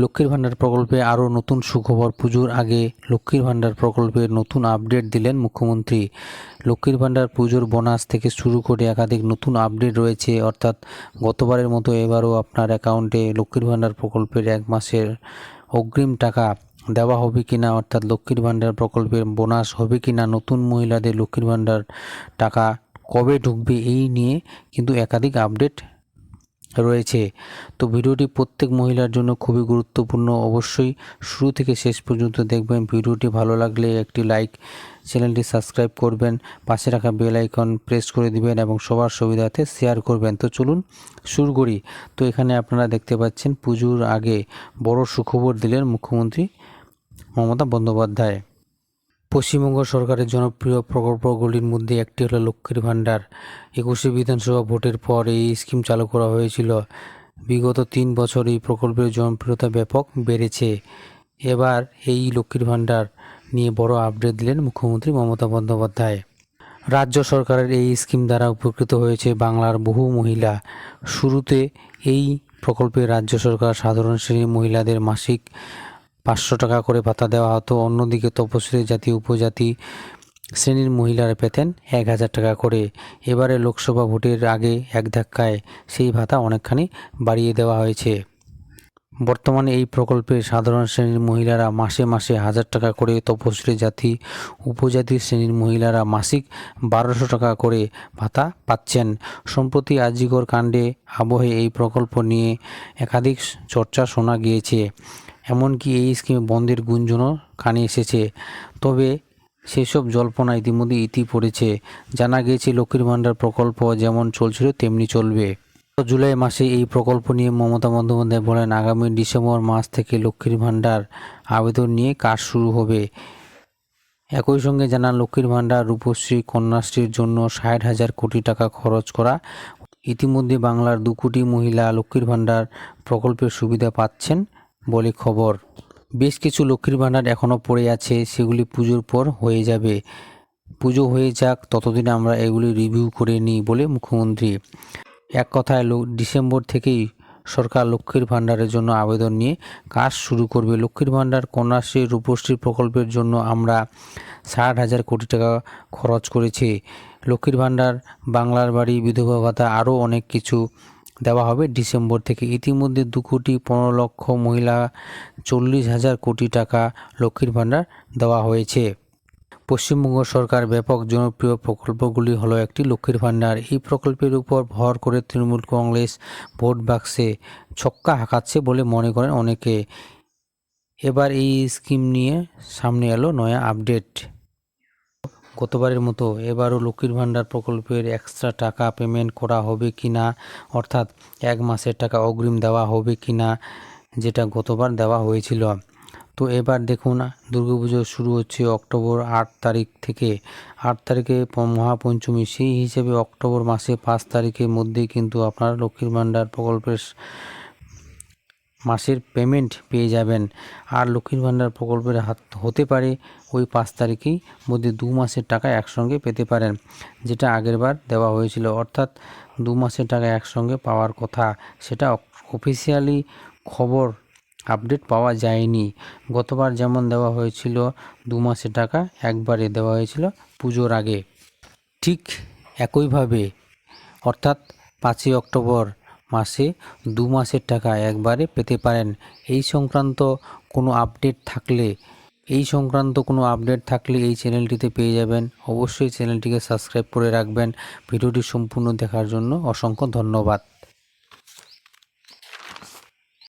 লক্ষ্মীর ভাণ্ডার প্রকল্পে আরও নতুন সুখবর পুজোর আগে লক্ষ্মীর ভাণ্ডার প্রকল্পের নতুন আপডেট দিলেন মুখ্যমন্ত্রী। লক্ষ্মীর ভাণ্ডার পুজোর বোনাস থেকে শুরু করে একাধিক নতুন আপডেট রয়েছে, অর্থাৎ গতবারের মতো এবারও আপনার অ্যাকাউন্টে লক্ষ্মীর ভাণ্ডার প্রকল্পের এক মাসের অগ্রিম টাকা দেওয়া হবে কি না অর্থাৎ লক্ষ্মীর ভাণ্ডার প্রকল্পের বোনাস হবে কি না নতুন মহিলাদের লক্ষ্মীর ভাণ্ডার টাকা কবে ঢুকবে এই নিয়ে কিন্তু একাধিক আপডেট রয়েছে। তো ভিডিওটি প্রত্যেক মহিলার জন্য খুবই গুরুত্বপূর্ণ। অবশ্যই শুরু থেকে শেষ পর্যন্ত দেখবেন ভিডিওটি ভালো লাগলে একটি লাইক, চ্যানেলটি সাবস্ক্রাইব করবেন, পাশে রাখা বেল আইকন প্রেস করে দিবেন এবং সবার সুবিধাতে শেয়ার করবেন। তো চলুন শুরু করি। তো এখানে আপনারা দেখতে পাচ্ছেন পুজোর আগে বড় সুখবর দিলেন মুখ্যমন্ত্রী মমতা বন্দ্যোপাধ্যায়। পশ্চিমবঙ্গ সরকারের জনপ্রিয় প্রকল্পগুলির মধ্যে একটি হলো লক্ষ্মীর ভাণ্ডার। একুশে বিধানসভা ভোটের পর এই স্কিম চালু করা হয়েছিল। বিগত তিন বছর এই প্রকল্পের জনপ্রিয়তা ব্যাপক বেড়েছে। এবার এই লক্ষ্মীর ভাণ্ডার নিয়ে বড় আপডেট দিলেন মুখ্যমন্ত্রী মমতা বন্দ্যোপাধ্যায়। রাজ্য সরকারের এই স্কিম দ্বারা উপকৃত হয়েছে বাংলার বহু মহিলা। শুরুতে এই প্রকল্পে রাজ্য সরকার সাধারণ শ্রেণির মহিলাদের মাসিক পাঁচশো টাকা করে ভাতা দেওয়া হতো। অন্যদিকে তপশিলি জাতি, উপজাতি শ্রেণির মহিলারা পেতেন এক হাজার টাকা করে। এবারে লোকসভা ভোটের আগে এক ধাক্কায় সেই ভাতা অনেকখানি বাড়িয়ে দেওয়া হয়েছে। বর্তমানে এই প্রকল্পে সাধারণ শ্রেণির মহিলারা মাসে মাসে হাজার টাকা করে তপশিলি জাতি, উপজাতি শ্রেণির মহিলারা মাসিক বারোশো টাকা করে ভাতা পাচ্ছেন। সম্প্রতি আজিগর কাণ্ডে আবহে এই প্রকল্প নিয়ে একাধিক চর্চা শোনা গিয়েছে। এমনকি এই স্কিমে বন্ধের গুঞ্জনও কানে এসেছে। তবে সেসব জল্পনা ইতিমধ্যে ইতি পড়েছে। জানা গিয়েছে, লক্ষ্মীর ভাণ্ডার প্রকল্প যেমন চলছিল, তেমনি চলবে। জুলাই মাসে এই প্রকল্প নিয়ে মমতা বন্দ্যোপাধ্যায় বলেন, আগামী ডিসেম্বর মাস থেকে লক্ষ্মীর ভাণ্ডার আবেদন নিয়ে কাজ শুরু হবে। একই সঙ্গে জানান, লক্ষ্মীর ভাণ্ডার রূপশ্রী কন্যাশ্রীর জন্য ষাট হাজার কোটি টাকা খরচ করা। ইতিমধ্যে বাংলার দু কোটি মহিলা লক্ষ্মীর ভাণ্ডার প্রকল্পের সুবিধা পাচ্ছেন। বলে খবর। বেশ কিছু লক্ষ্মীর ভাণ্ডার এখনও পড়ে আছে, সেগুলি পুজোর পর হয়ে যাবে। পুজো হয়ে যাক, ততদিন আমরা এগুলি রিভিউ করে নিই বলে মুখ্যমন্ত্রী। এক কথায় ডিসেম্বর থেকেই সরকার লক্ষ্মীর ভাণ্ডারের জন্য আবেদন নিয়ে কাজ শুরু করবে। লক্ষ্মীর ভাণ্ডার কন্যাশ্রী রূপশ্রী প্রকল্পের জন্য আমরা ষাট হাজার কোটি টাকা খরচ করেছি। লক্ষ্মীর ভাণ্ডার, বাংলার বাড়ি, বিধবা ভাতা আরও অনেক কিছু দেওয়া হবে ডিসেম্বর থেকে। ইতিমধ্যে দু কোটি পনেরো লক্ষ মহিলা চল্লিশ হাজার কোটি টাকা লক্ষ্মীর ভাণ্ডার দেওয়া হয়েছে। পশ্চিমবঙ্গ সরকার ব্যাপক জনপ্রিয় প্রকল্পগুলি হলো একটি লক্ষ্মীর ভাণ্ডার। এই প্রকল্পের উপর ভর করে তৃণমূল কংগ্রেস ভোট বাক্সে ছক্কা হাঁকাচ্ছে বলে মনে করেন অনেকে। এবার এই স্কিম নিয়ে সামনে এলো নয়া আপডেট। গতবারের মতো এবারও লক্ষ্মীর ভাণ্ডার প্রকল্পের এক্সট্রা টাকা পেমেন্ট করা হবে কি না অর্থাৎ এক মাসের টাকা অগ্রিম দেওয়া হবে কি না যেটা গতবার দেওয়া হয়েছিল। তো এবার দেখুন, দুর্গাপুজো শুরু হচ্ছে অক্টোবর আট তারিখ থেকে। আট তারিখে মহাপঞ্চমী, সেই হিসেবে অক্টোবর মাসে পাঁচ তারিখের মধ্যেই কিন্তু আপনার লক্ষ্মীর ভাণ্ডার প্রকল্পের মাসের পেমেন্ট পেয়ে যাবেন। আর লক্ষ্মীর ভাণ্ডার প্রকল্পের হাত হতে পারে ওই পাঁচ তারিখেই, মধ্যে দু মাসের টাকা একসঙ্গে পেতে পারেন, যেটা আগেরবার দেওয়া হয়েছিল। অর্থাৎ দু মাসের টাকা একসঙ্গে পাওয়ার কথা, সেটা অফিসিয়ালি খবর আপডেট পাওয়া যায়নি। গতবার যেমন দেওয়া হয়েছিল, দু মাসের টাকা একবারে দেওয়া হয়েছিল পুজোর আগে। ঠিক একইভাবে, অর্থাৎ পাঁচই অক্টোবর মাসে দু মাসের টাকা একবারে পেতে পারেন। এই সংক্রান্ত কোনো আপডেট থাকলে, এই সংক্রান্ত কোনো আপডেট থাকলে এই চ্যানেলটিতে পেয়ে যাবেন। অবশ্যই চ্যানেলটিকে সাবস্ক্রাইব করে রাখবেন। ভিডিওটি সম্পূর্ণ দেখার জন্য অসংখ্য ধন্যবাদ।